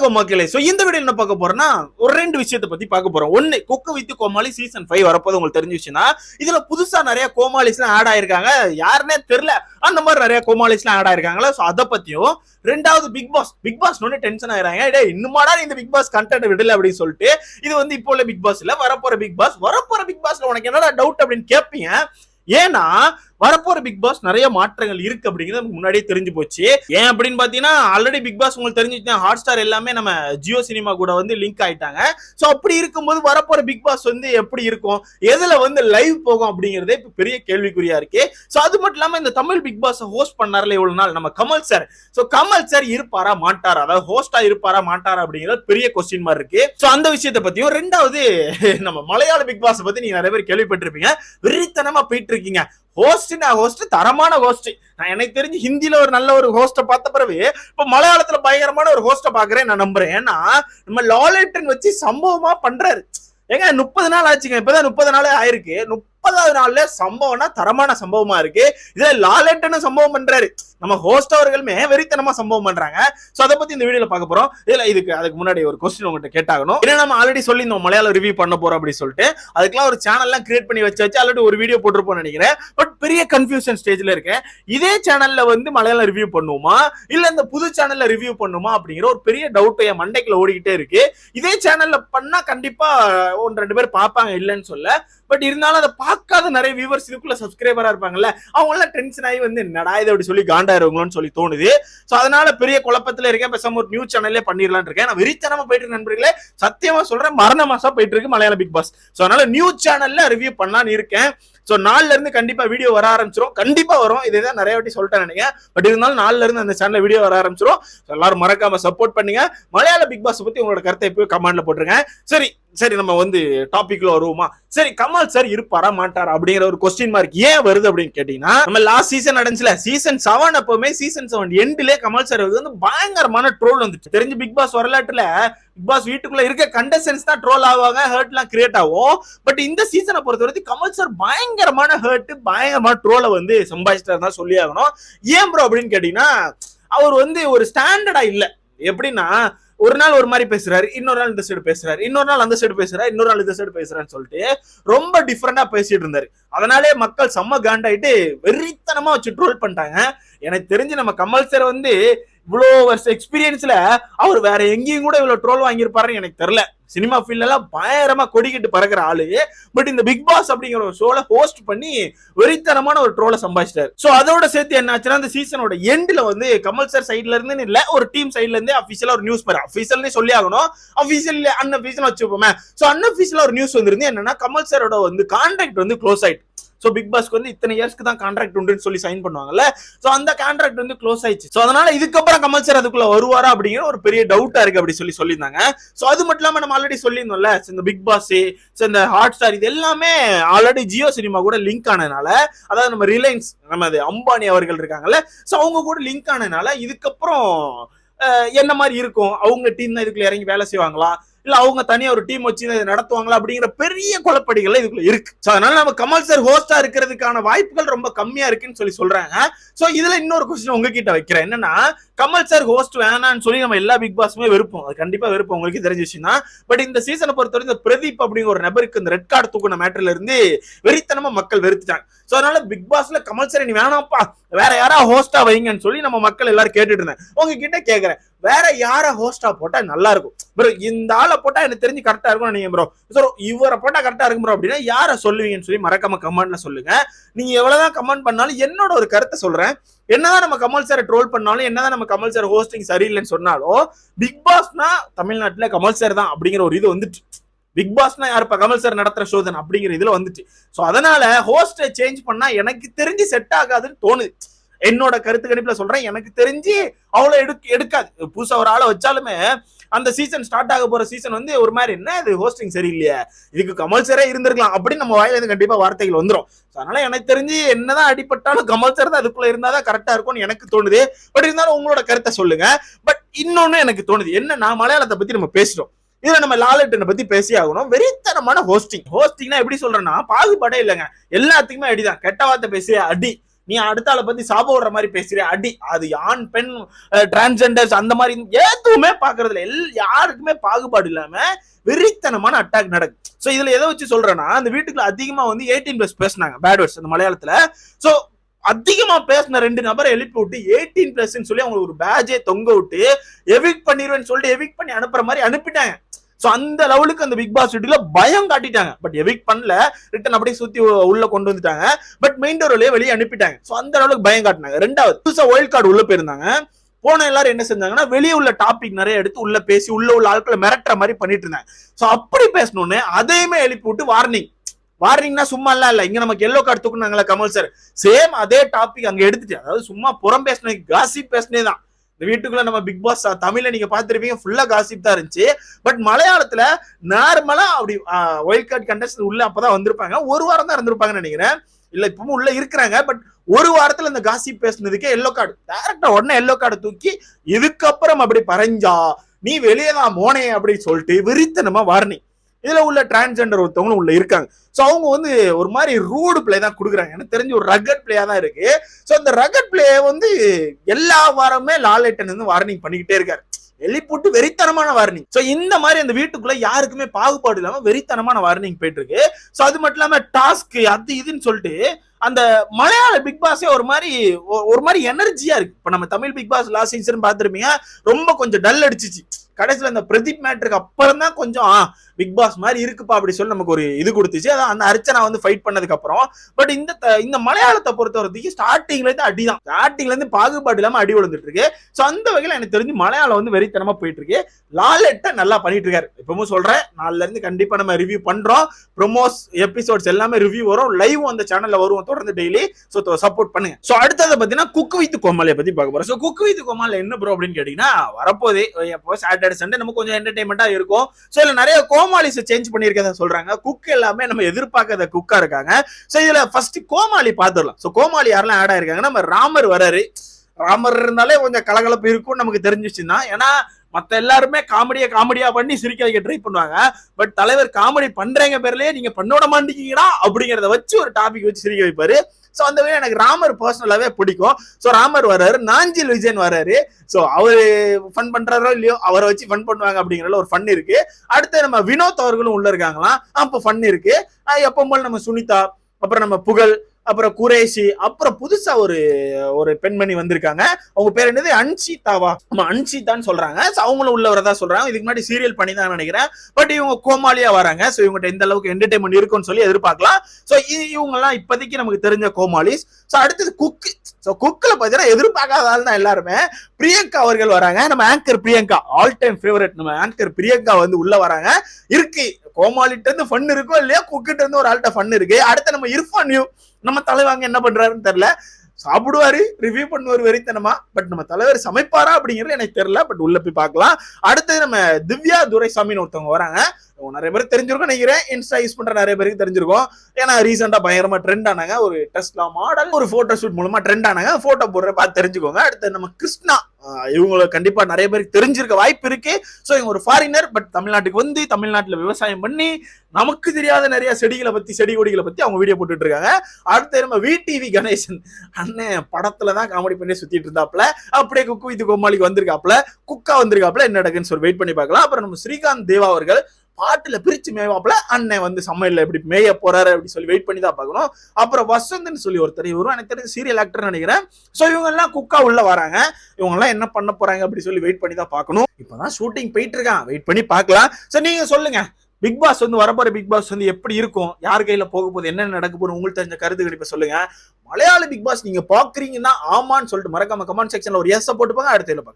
வணக்கம் மக்களே ஸோ இந்த வீடியோ என்ன பார்க்க போறோம்னா ஒரு ரெண்டு விஷயத்தை பத்தி பார்க்க போறோம். ஒன்னு cook with Comali season five வரப்போது உங்களுக்கு தெரிஞ்சிச்சுன்னா விஷயம்னா இதுல புதுசா நிறைய கோமாளிஸ்லாம் ஆட் ஆயிருக்காங்க. யாருன்னே தெரியல. அந்த மாதிரி நிறைய கோமாளிஸ்லாம் ஆட் ஆயிருக்காங்களா? ஸோ அதை பத்தியும் ரெண்டாவது பிக் பாஸ் பிக் பாஸ் ஒன்று டென்ஷன் ஆயிராங்க டே இன்னுமாடா நீ இந்த பிக் பாஸ் கண்டென்ட் விடல அப்படின்னு சொல்லிட்டு இது வந்து இப்போ உள்ள பிக் பாஸ் இல்ல வரப்போற பிக் பாஸ் வரப்போற பிக் பாஸ்ல உனக்கு என்னடா டவுட் அப்படின்னு கேட்பீங்க ஏன்னா வரப்போற பிக் பாஸ் நிறைய மாற்றங்கள் இருக்கு அப்படிங்கிறது முன்னாடியே தெரிஞ்சு போச்சு. ஏன் அப்படின்னு பாத்தீங்கன்னா ஆல்ரெடி பிக் பாஸ் உங்களுக்கு தெரிஞ்சுச்சு ஹாட் ஸ்டார் எல்லாமே நம்ம ஜியோ சினிமா கூட வந்து லிங்க் ஆயிட்டாங்க. சோ அப்படி இருக்கும்போது வரப்போற பிக் பாஸ் வந்து எப்படி இருக்கும்? எதுல வந்து லைவ் போகும் அப்படிங்கறதே இப்ப பெரிய கேள்விக்குறியா இருக்கு. சோ அது மட்டும் இல்லாம இந்த தமிழ் பிக் பாஸ் ஹோஸ்ட் பண்ணார்ல இவ்வளவு நாள்? நம்ம Kamal sir so Kamal sir இருப்பாரா மாட்டாரா? அதாவது ஹோஸ்டா இருப்பாரா மாட்டாரா அப்படிங்கிறது பெரிய கொஸ்டின் மாதிரி இருக்கு. சோ அந்த விஷயத்தை பத்தியும் ரெண்டாவது நம்ம மலையாள பிக் பாஸ் பத்தி நீங்க நிறைய பேர் கேள்விப்பட்டிருப்பீங்க. வெறித்தனமா போயிட்டு இருக்கீங்க. ஹோஸ்ட் நான் ஹோஸ்ட் தரமான ஹோஸ்ட் நான் எனக்கு தெரிஞ்சு ஹிந்தில ஒரு நல்ல ஒரு ஹோஸ்ட பார்த்த பிறகு இப்ப மலையாளத்துல பயங்கரமான ஒரு ஹோஸ்ட பாக்குறேன் நான் நம்புறேன். ஏன்னா நம்ம லாலேட்டன் வச்சு சம்பவமா பண்றாரு. ஏங்க முப்பது நாள் ஆச்சுங்க இப்பதான் முப்பது நாளே ஆயிருக்கு. முப்பதாவது நாள்ல சம்பவம்னா தரமான சம்பவமா இருக்கு. இதுல லாலேட்டன் சம்பவம் பண்றாரு. நம்ம ஹோஸ்ட் அவர்களுமே வெறித்தனமா சம்பவம் பண்றாங்க. சோ அதை பத்தி இந்த வீடியோல பார்க்க போறோம். இதுல இதுக்கு அதுக்கு முன்னாடி ஒரு கொஸ்டின் உங்ககிட்ட கேட்டாகணும். ஏன்னா நம்ம ஆல்ரெடி சொல்லி இந்த மலையாள ரிவ்யூ பண்ண போறோம் அப்படின்னு சொல்லிட்டு. அதுக்கெல்லாம் ஒரு சேனல்லாம் கிரியேட் பண்ணி வச்சு வச்சு ஆல்ரெடி ஒரு வீடியோ போட்டிருப்போம்னு நினைக்கிறேன். பட் பெரிய கன்ஃபியூஷன் ஸ்டேஜ்ல இருக்கேன். இதே சேனல்ல வந்து மலையாள ரிவ்யூ பண்ணுவோமா? இல்ல இந்த புது சேனல்ல ரிவ்யூ பண்ணுமா அப்படிங்கிற ஒரு பெரிய டவுட் என் மண்டைக்குள்ள ஓடிக்கிட்டே இருக்கு. இதே சேனல்ல பண்ணா கண்டிப்பா ஒன்று ரெண்டு பேர் பார்ப்பாங்க இல்லைன்னு சொல்ல. பட் இருந்தாலும் அதை பார்க்காத நிறைய வியூவர்ஸ் இதுக்குள்ள சப்ஸ்கிரைபரா இருப்பாங்கல்ல அவங்க எல்லாம் டென்ஷன் ஆகி வந்து என்னடா இதை? அப்படி சொல்லி காண்டாயிருவங்களோன்னு சொல்லி தோணுது. சோ அதனால பெரிய குழப்பத்துல இருக்கேன். பேசாம ஒரு நியூஸ் சேனல்லே பண்ணிடலாம்னு இருக்கேன். நான் வெறித்தனமா போயிட்டு இருக்கு நண்பர்களே. சத்தியமா சொல்றேன் மரண மாசம் போயிட்டு இருக்கு மலையாள பிக் பாஸ் ஸோ அதனால நியூஸ் சேனல்ல ரிவ்யூ பண்ணலாம்னு இருக்கேன். ஸோ நாலுல இருந்து கண்டிப்பா வீடியோ வர ஆரம்பிச்சிரும். கண்டிப்பா வரும். இதுதான் நிறைய வாட்டி சொல்லிட்டேன் நினைக்கிறேன். பட் இருந்தாலும் நாலுல இருந்து அந்த சேனல் வீடியோ வர ஆரம்பிச்சிரும். எல்லாரும் மறக்காம சப்போர்ட் பண்ணுங்க. மலையாள பிக் பாஸ் பத்தி உங்களோட கருத்தை எப்பயும் கமெண்ட்ல போட்டுருங்க சரி சரி நம்ம வந்து டாபிக்ல வருவோமா? சரி கமல் சார் இருப்பாரா மாட்டாரா அப்படிங்கிற ஒரு கொஸ்டின் மார்க் ஏன் வருது அப்படின்னு கேட்டீங்கன்னா நம்ம லாஸ்ட் சீசன் நடந்துச்சுல. சீசன் செவன் அப்பவுமே சீசன் செவன் எண்ட்லயே கமல் சார் வந்து பயங்கரமான ட்ரோல் வந்துச்சு. தெரிஞ்சு பிக் பாஸ் வரலாற்றுல பிக் பாஸ் வீட்டுக்குள்ள இருக்க கண்டஸ்டன்ஸ் தான் ட்ரோல் ஆவாங்க ஹர்ட்லாம் கிரியேட் ஆகும். பட் இந்த சீசனை பொறுத்த வரைக்கும் கமல் சார் பயங்கரமான ஹர்ட் பயங்கரமான ட்ரோலை வந்து சம்பாதிச்சிட்டாரு தான் சொல்லி ஆகணும். ஏன் ப்ரோ அப்படின்னு கேட்டீங்கன்னா அவர் வந்து ஒரு ஸ்டாண்டர்டா இல்லை. எப்படின்னா ஒரு நாள் ஒரு மாதிரி பேசுறாரு இன்னொரு நாள் இந்த சைடு பேசுறாரு இன்னொரு நாள் அந்த சைடு பேசுறாரு இன்னொரு நாள் இந்த சைடு பேசுறாருன்னு சொல்லிட்டு ரொம்ப டிஃப்ரெண்டா பேசிட்டு இருந்தாரு. அதனாலே மக்கள் செம்ம காண்டாயிட்டு வெறித்தனமா வச்சு ட்ரோல் பண்ணிட்டாங்க. எனக்கு தெரிஞ்சு நம்ம கமல் சார் வந்து இவ்வளோ வருஷ எக்ஸ்பீரியன்ஸ்ல அவர் வேற எங்கேயும் கூட இவ்வளவு ட்ரோல் வாங்கியிருப்பாருன்னு எனக்கு தெரியல. சினிமா ஃபீல்ட்ல எல்லாம் பயங்கரமா கொடிக்கிட்டு பறக்கிற ஆளு. பட் இந்த பிக் பாஸ் அப்படிங்கிற ஒரு ஷோல ஹோஸ்ட் பண்ணி வெறித்தனமான ஒரு ட்ரோலை சம்பாதிச்சிட்டாரு. ஸோ அதோட சேர்த்து என்ன ஆச்சுன்னா இந்த சீசனோட எண்ட்ல வந்து கமல் சார் சைட்ல இருந்து இல்ல ஒரு டீம் சைட்ல அஃபிஷியலாக அபிஷியலா ஒரு நியூஸ் பாரு. அபிஷியல்னே சொல்லி ஆகணும். அபிஷியல் அன்அபிஷியல் வச்சுப்போமே. சோ அன்அபிஷியலா ஒரு நியூஸ் வந்திருந்து என்னன்னா கமல் சாரோட வந்து கான்டாக்ட் வந்து க்ளோஸ் ஆயிட்டு. ஸோ பிக் பாஸ்க்கு வந்து இத்தனை இயர்ஸ்க்கு தான் கான்ட்ராக்ட் உண்டுன்னு சொல்லி சைன் பண்ணுவாங்கல்ல. ஸோ அந்த கான்ட்ராக்ட் வந்து க்ளோஸ் ஆயிடுச்சு. ஸோ அதனால இதுக்கப்புறம் கமல் சார் அதுக்குள்ள வருவாரா அப்படிங்கிற ஒரு பெரிய டவுட்டா இருக்கு அப்படி சொல்லி சொல்லியிருந்தாங்க. ஸோ அது மட்டும் இல்லாமல் நம்ம ஆல்ரெடி சொல்லியிருந்தோம்ல இந்த பிக் பாஸ் இந்த ஹாட் ஸ்டார் இது எல்லாமே ஆல்ரெடி ஜியோ சினிமா கூட லிங்க் ஆனதுனால அதாவது நம்ம ரிலையன்ஸ் நம்ம அம்பானி அவர்கள் இருக்காங்கல்ல ஸோ அவங்க கூட லிங்க் ஆனதுனால இதுக்கப்புறம் என்ன மாதிரி இருக்கும்? அவங்க டீம் தான் இதுக்குள்ள இறங்கி வேலை செய்வாங்களா? இல்ல அவங்க தனியா ஒரு டீம் வச்சு நடத்துவாங்களா அப்படிங்கிற பெரிய குழப்படிகள் இதுக்குள்ள இருக்கு. ஸோ அதனால நம்ம கமல் சார் ஹோஸ்டா இருக்கிறதுக்கான வாய்ப்புகள் ரொம்ப கம்மியா இருக்குன்னு சொல்லி சொல்றாங்க. சோ இதுல இன்னொரு கொஸ்டின் உங்ககிட்ட வைக்கிறேன். என்னன்னா கமல் சார் ஹோஸ்ட் வேணாம்னு சொல்லி நம்ம எல்லா பிக் பாஸுமே வெறுப்போம். அது கண்டிப்பா வெறுப்போம். உங்களுக்கு தெரிஞ்ச விஷயம் தான். பட் இந்த சீசனை பொறுத்தவரை இந்த பிரதீப் அப்படிங்கிற ஒரு நபருக்கு இந்த ரெட் கார்டு தூக்குன மேட்டர்ல இருந்து வெறித்தனமா மக்கள் வெறுத்துட்டாங்க. சோ அதனால பிக் பாஸ்ல கமல் சார் நீ வேணாம்ப்பா. வேற யாரா ஹோஸ்டா வைங்கன்னு சொல்லி நம்ம மக்கள் எல்லாரும் கேட்டுட்டு இருந்தேன். உங்ககிட்ட கேட்கறேன் வேற யார ஹோஸ்டா போட்டா நல்லா இருக்கும். ப்ரோ இந்த ஆளை போட்டா எனக்கு தெரிஞ்சு கரெக்டா இருக்கும் நீங்க ப்ரோ ஸோ இவரை போட்டா கரெக்டா இருக்கும் ப்ரோ அப்படின்னா யாரை சொல்லுவீங்கன்னு சொல்லி மறக்காம கமெண்ட்ல சொல்லுங்க. நீங்க எவ்வளவுதான் கமெண்ட் பண்ணாலும் என்னோட ஒரு கருத்தை சொல்றேன். என்னதான் நம்ம கமல் சார் ட்ரோல் பண்ணாலும் என்னதான் நம்ம கமல் சார் ஹோஸ்டிங் சரியில்லைன்னு சொன்னாலும் பிக் பாஸ்னா தமிழ்நாட்டுல கமல் சார் தான் அப்படிங்கிற ஒரு இது வந்துட்டு. பிக் பாஸ்னா யாருப்பா? கமல் சார் நடத்துற ஷோ தானே அப்படிங்கிற இதுல வந்துச்சு. சோ அதனால ஹோஸ்டை சேஞ்ச் பண்ணா எனக்கு தெரிஞ்சு செட் ஆகாதுன்னு தோணுது. என்னோட கருத்து கணிப்புல சொல்றேன். எனக்கு தெரிஞ்சு அவ்வளவு எடுக்க எடுக்காது. புதுசா ஒரு ஆளை வச்சாலுமே அந்த சீசன் ஸ்டார்ட் ஆக போற சீசன் வந்து ஒரு மாதிரி என்ன இது? ஹோஸ்டிங் சரியில்லையா. இதுக்கு கமல் சாரே இருந்திருக்கலாம். அப்படின்னு நம்ம வாயில இருந்து கண்டிப்பா வார்த்தைகள் வந்துரும். அதனால எனக்கு தெரிஞ்சு என்னதான் அடிப்பட்டாலும் கமல் சார் தான் அதுக்குள்ள இருந்தாதான் கரெக்டா இருக்கும்னு எனக்கு தோணுது. பட் இருந்தாலும் உங்களோட கருத்தை சொல்லுங்க. பட் இன்னொன்னு எனக்கு தோணுது. என்ன? நான் மலையாளத்தை பத்தி நம்ம பேசுறோம் இதுல நம்ம லாலட்டனை பத்தி பேசி ஆகணும். வெறித்தனமான ஹோஸ்டிங் ஹோஸ்டிங்னா எப்படி சொல்றேன்னா பாகுபாடே இல்லைங்க. எல்லாத்துக்குமே அடிதான். கெட்ட வார்த்தை பேசி அடி. நீ அடுத்த ஆளை பத்தி சாப விடுற மாதிரி பேசுறிய அடி. அது ஆண் பெண் டிரான்ஸ்ஜெண்டர்ஸ் அந்த மாதிரி எதுவுமே பாக்குறதுல எல் யாருக்குமே பாகுபாடு இல்லாம வெறித்தனமான அட்டாக் நடக்கு. சோ இதுல எதை வச்சு சொல்றேன்னா அந்த வீட்டுக்குள்ள அதிகமா வந்து எயிட்டீன் பிளஸ் பேசினாங்க. பேட் வேர்ட்ஸ் அந்த மலையாளத்துல. சோ அதிகமா பேசின ரெண்டு நபரை எழுப்பி விட்டு எயிட்டீன் பிளஸ் சொல்லி அவங்க ஒரு பேஜே தொங்க விட்டு எவிக் பண்ணிடுவேன்னு சொல்லிட்டு எவிக் பண்ணி அனுப்புற மாதிரி அனுப்பிட்டாங்க. சோ அந்த லெவலுக்கு அந்த பிக் பாஸ் வீட்டுல பயம் காட்டிட்டாங்க. பட் எவிக் பண்ணல. ரிட்டன் அப்படியே சுத்தி உள்ள கொண்டு வந்துட்டாங்க. பட் மெயின் டோர் வழியே வெளியே அனுப்பிட்டாங்க. சோ அந்த அளவுக்கு பயம் காட்டினாங்க. ரெண்டாவது புதுசா ஒயில்ட் கார்டு உள்ள போயிருந்தாங்க. போன எல்லாரும் என்ன செஞ்சாங்கன்னா வெளியே உள்ள டாபிக் நிறைய எடுத்து உள்ள பேசி உள்ள உள்ள ஆட்களை மிரட்டுற மாதிரி பண்ணிட்டு இருந்தாங்க. சோ அப்படி பேசணும்னு அதையுமே எழுப்பி விட்டு வார்னிங் வார்னிங்னா சும்மா எல்லாம் இல்ல. இங்க நமக்கு எல்லோ கார்டு தூக்குனாங்களா கமல் சார் சேம் அதே டாபிக் அங்க எடுத்துட்டு அதாவது சும்மா புறம் பேசின காசிப் பேசினே தான். இந்த வீட்டுக்குள்ள நம்ம பிக் பாஸ் தமிழ்ல நீங்க பாத்திருப்பீங்க ஃபுல்லா காசிப் தான் இருந்துச்சு. பட் மலையாளத்துல நார்மலா அப்படி ஒயில்ட் கார்டு கண்டஸ்ட் உள்ள அப்பதான் வந்திருப்பாங்க. ஒரு வாரம் தான் இருந்திருப்பாங்கன்னு நினைக்கிறேன். இல்ல இப்பவும் உள்ள இருக்கிறாங்க. பட் ஒரு வாரத்துல இந்த காசிப் பேசுனதுக்கே எல்லோ கார்டு டேரக்டா உடனே எல்லோ கார்டு தூக்கி இதுக்கப்புறம் அப்படி பறைஞ்சா நீ வெளியே தான் மோனே அப்படின்னு சொல்லிட்டு விரித்தனமா வார்னிங் இதுல உள்ள டிரான்ஸ்ஜெண்டர் ஒருத்தவங்களும் உள்ள இருக்காங்க. ஸோ அவங்க வந்து ஒரு மாதிரி ரூடு பிளே தான் கொடுக்குறாங்க. எனக்கு தெரிஞ்சு ஒரு ரகட் பிளேயா தான் இருக்கு. ஸோ அந்த ரகட் பிளே வந்து எல்லா வாரமே லாலேட்டன் வந்து வார்னிங் பண்ணிக்கிட்டே இருக்காரு. வெளிப்போட்டு வெறித்தனமான வார்னிங் ஸோ இந்த மாதிரி அந்த வீட்டுக்குள்ள யாருக்குமே பாகுபாடு இல்லாம வெறித்தனமான வார்னிங் போயிட்டு இருக்கு. ஸோ அது மட்டும் இல்லாம டாஸ்க் அது இதுன்னு சொல்லிட்டு அந்த மலையாள பிக் பாஸே ஒரு மாதிரி ஒரு மாதிரி எனர்ஜியா இருக்கு. இப்ப நம்ம Tamil Bigg Boss last season பாத்துருப்பீங்க ரொம்ப கொஞ்சம் டல் அடிச்சிச்சு. கடைசியில இந்த பிரதீப் மேட்ருக்கு அப்புறம் தான் கொஞ்சம் பிக் பாஸ் மாதிரி இருக்குப்பா அப்படி சொல்லி நமக்கு ஒரு இது கொடுத்துச்சு. அதான் அந்த அர்ச்சனா வந்து ஃபைட் பண்ணதுக்கு அப்புறம் பட் இந்த த- இந்த மலையாளத்தை பொறுத்த வரைக்கும் ஸ்டார்டிங்ல இருந்து அடிதான். ஸ்டார்டிங்ல இருந்து பாகுபாடு இல்லாம அடி விழுந்துட்டு இருக்கு ஸோ அந்த வகையில் எனக்கு தெரிஞ்சு மலையாளம் வந்து வெறித்தனமா போயிட்டு இருக்கு லாலெட்டை நல்லா பண்ணிட்டு இருக்காரு இப்பவும் சொல்றேன் நாலுல இருந்து கண்டிப்பா நம்ம ரிவ்யூ பண்றோம். ப்ரொமோஸ் எபிசோட்ஸ் எல்லாமே ரிவ்யூ வரும். லைவ் அந்த சேனல்ல வரும் தொடர்ந்து டெய்லி ஸோ சப்போர்ட் பண்ணுங்க. ஸோ அடுத்தது பார்த்தீங்கன்னா குக் வித் கோமாளியை பத்தி பார்க்க போறோம். ஸோ குக் வித் கோமாளி என்ன ப்ரோ அப்படின்னு கேட்டீங்கன்னா வரப்போதே எப்போ சாட்டர்டே சண்டே நம்ம கொஞ்சம் என்டர்டைன்மெண்டா இருக்கும். ஸோ இதுல நிறைய கோமாளிஸ் சேஞ்ச் பண்ணியிருக்கதா சொல்றாங்க. குக் எல்லாமே நம்ம எதிர்பார்க்காத குக்கா இருக்காங்க. ஸோ இதுல ஃபர்ஸ்ட் கோமாளி பார்த்துடலாம். ஸோ கோமாளி யாரெல்லாம் ஆட் ஆயிருக்காங்க நம்ம ராமர் வராரு ராமர் இருந்தாலே கொஞ்சம் கலகலப்பு இருக்கும்னு நமக்கு தெரிஞ்சிச்சுன்னா ஏன்னா மத்த எல்லாருமே காமெடியை காமெடியா பண்ணி சிரிக்க வைக்க ட்ரை பண்ணுவாங்க. பட் தலைவர் காமெடி பண்றேங்க பேர்லயே நீங்க பண்ணோட மாட்டீங்கன்னா அப்படிங்கிறத அப்படிங்கறத வச்சு ஒரு டாபிக் வச்சு சிரிக்க வைப்பாரு. ஸோ அந்த வகையில் எனக்கு ராமர் பர்சனலாகவே பிடிக்கும். ஸோ ராமர் வர்றாரு நாஞ்சில் விஜயன் வர்றாரு. ஸோ அவர் ஃபன் பண்ணுறாரோ இல்லையோ அவரை வச்சு ஃபன் பண்ணுவாங்க அப்படிங்கிறதுல ஒரு ஃபன் இருக்கு. அடுத்து நம்ம வினோத் அவர்களும் உள்ள இருக்காங்களாம். அப்போ ஃபன் இருக்கு. எப்போ போல் போல நம்ம சுனிதா அப்புறம் நம்ம புகழ் அப்புறம் குரேஷி அப்புறம் புதுசா ஒரு ஒரு பெண்மணி வந்திருக்காங்க. அவங்க பேர் என்னது? அன்ஷிதாவா. ஆமா அன்ஷிதான்னு சொல்றாங்க. அவங்களும் உள்ள வரதா சொல்றாங்க. இதுக்கு முன்னாடி சீரியல் பண்ணி தான் நினைக்கிறேன். பட் இவங்க கோமாளியா வராங்க. ஸோ இவங்ககிட்ட எந்த அளவுக்கு என்டர்டைன்மெண்ட் இருக்கும்னு சொல்லி எதிர்பார்க்கலாம். ஸோ இவங்க எல்லாம் இப்போதைக்கு நமக்கு தெரிஞ்ச கோமாளிஸ். ஸோ அடுத்தது குக். ஸோ குக்கில் பார்த்தீங்கன்னா எதிர்பார்க்காத ஆள் தான் எல்லாருமே. பிரியங்கா அவர்கள் வராங்க. நம்ம anchor Priyanka. All time favourite நம்ம ஆங்கர் பிரியங்கா வந்து உள்ள வராங்க. இருக்கு. கோமாளிட்ட இருந்து ஃபன் இருக்கோ இல்லையா குக்கிட்ட இருந்து ஒரு ஆள்கிட்ட ஃபன் இருக்கு. அடுத்து நம்ம இர்ஃபான் யூ நம்ம தலைவாங்க என்ன பண்றாருன்னு தெரியல. சாப்பிடுவாரு ரிவ்யூ பண்ணுவார் வெறித்தனமா. பட் நம்ம தலைவர் சமைப்பாரா அப்படிங்கிறது எனக்கு தெரியல. பட் உள்ள போய் பார்க்கலாம். அடுத்தது நம்ம திவ்யா துரைசாமின்னு ஒருத்தவங்க வராங்க. நிறைய பேருக்கு தெரிஞ்சிருக்கும் நினைக்கிறேன். இன்ஸ்டா யூஸ் பண்ற நிறைய பேருக்கு தெரிஞ்சிருக்கும். ஏன்னா ரீசெண்டா பயங்கரமா ட்ரெண்ட் ஆனாங்க. ஒரு டெஸ்ட்லா மாடல் ஒரு போட்டோ ஷூட் மூலமா ட்ரெண்ட் ஆனாங்க. போட்டோ போடுற பார்த்து தெரிஞ்சுக்கோங்க. அடுத்து நம்ம கிருஷ்ணா. இவங்கள கண்டிப்பா நிறைய பேருக்கு தெரிஞ்சிருக்க வாய்ப்பு இருக்கு. ஸோ இவங்க ஒரு ஃபாரினர் பட் தமிழ்நாட்டுக்கு வந்து தமிழ்நாட்டில் விவசாயம் பண்ணி நமக்கு தெரியாத நிறைய செடிகளை பத்தி செடி கொடிகளை பத்தி அவங்க வீடியோ போட்டுட்டு இருக்காங்க. அடுத்து நம்ம விடிவி கணேசன். அண்ணன் படத்துல தான் காமெடி பண்ணி சுத்திட்டு இருந்தாப்ல. அப்படியே குக்கு இது கோமாளிக்கு வந்திருக்காப்ல. குக்கா வந்திருக்காப்ல. என்ன நடக்குன்னு சொல்லி வெயிட் பண்ணி பார்க்கலாம். அப்புறம் நம்ம ஸ்ரீகாந்த் தேவா அவர்கள். பாட்டுல பிரிச்சு மேய்வாப்புல அண்ணன் வந்து சமையல்ல எப்படி மேய போறாரு அப்படின்னு சொல்லி வெயிட் பண்ணி தான் பார்க்கணும். அப்புறம் வசந்த்னு சொல்லி ஒருத்தர் இவரும் எனக்கு தெரிஞ்ச சீரியல் ஆக்டர் நினைக்கிறேன். சோ இவங்க எல்லாம் குக்கா உள்ள வராங்க. இவங்க எல்லாம் என்ன பண்ண போறாங்க அப்படி சொல்லி வெயிட் பண்ணி தான் பார்க்கணும். இப்பதான் ஷூட்டிங் போயிட்டு இருக்கான். வெயிட் பண்ணி பார்க்கலாம். சோ நீங்க சொல்லுங்க. பிக் பாஸ் வந்து வரப்போற பிக் பாஸ் வந்து எப்படி இருக்கும்? யார் கையில போக போகுது? என்ன நடக்க போகுது? உங்களுக்கு தெரிஞ்ச கருத்து கணிப்பை சொல்லுங்க. மலையாள பிக் பாஸ் நீங்க பாக்குறீங்கன்னா ஆமான்னு சொல்லிட்டு மறக்காம கமெண்ட் செக்ஷன்ல ஒரு எஸ் போட்டு அடுத்த பார்க்கலாம்.